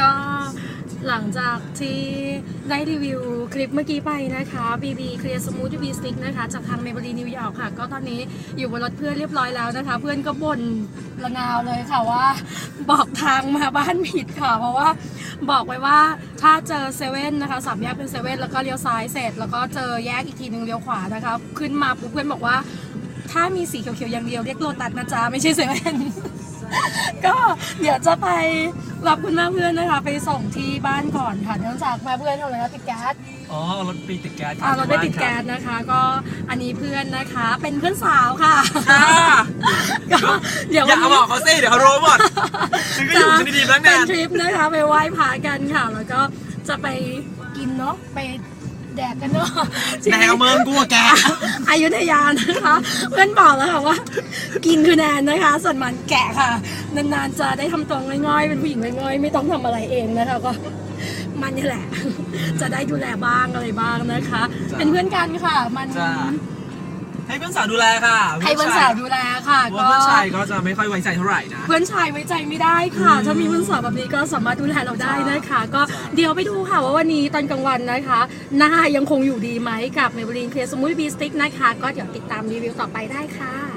ก็หลังจากที่ได้รีวิวคลิปเมื่อกี้ไปนะคะ BB Clear Smooth UV Stick นะคะ จากทางเมเบลีนิวยอร์กค่ะ ก็ตอนนี้อยู่บนรถเพื่อนเรียบร้อยแล้วนะคะ เพื่อนก็บ่นระนาวเลยค่ะว่า บอกทางมาบ้านผิดค่ะ เพราะว่าบอกไว้ว่าถ้าเจอเซเว่นนะคะสามแยกเป็นเซเว่นแล้วก็เลี้ยวซ้ายเสร็จ แล้วก็เจอแยกอีกทีหนึ่งเลี้ยวขวานะคะ ขึ้นมาปุ๊บเพื่อนบอกว่า ถ้ามีสีเขียวๆอย่างเดียวเรียกโลตัสนะจ๊ะไม่ใช่เซเว่นก็เดี๋ยวจะไปรับคุณแม่เพื่อนนะคะ ไปส่งที่บ้านก่อนค่ะเนื่องจากแม่เพื่อนทำอะไรนะติดแก๊สอ๋อรถปีติดแก๊สอ่ารถได้ติดแก๊สนะคะ ก็อันนี้เพื่อนนะคะ เป็นเพื่อนสาวค่ะค่ะก็เดี๋ยวอวัย่านบอกเขาสิเดี๋ยวเขารู้หมดฉันก็อยู่ฉันดีๆตั้งเป็นนานทริปนะคะไปไหว้พระกันค่ะ แล้วก็จะไปกินเนาะไป แดกกันเนาะที่แนวเมืองกูอะแกอยุธยานะคะเพื่อนบอกแล้วค่ะว่า กินคือแนนนะคะ ส่วนมันแกะค่ะ นานๆจะได้ทำตัวง่อยๆเป็นผู้หญิงง่อยๆไม่ต้องทำอะไรเองนะคะก็มันนี่แหละ จะได้ดูแลบ้างอะไรบ้างนะคะจ้ะเป็นเพื่อนกันค่ะ มันจ้ะ ให้เพื่อนสาวดูแลค่ะให้เพื่อนสาวดูแลค่ะ เพราะก็ว่าเพื่อนชายก็จะไม่ค่อยไว้ใจเท่าไหร่นะเพื่อนชายไว้ใจไม่ได้ค่ะอืมถ้ามีเพื่อนสาวแบบนี้ก็สามารถดูแลเราได้นะคะ ก็จ้ะเดี๋ยวไปดูค่ะว่าวันนี้ตอนกลางวันนะคะหน้ายังคงอยู่ดีไหมกับเมเบลีนเคลียร์สมูทบีสติ๊กนะคะ ก็เดี๋ยวติดตามรีวิวต่อไปได้ค่ะ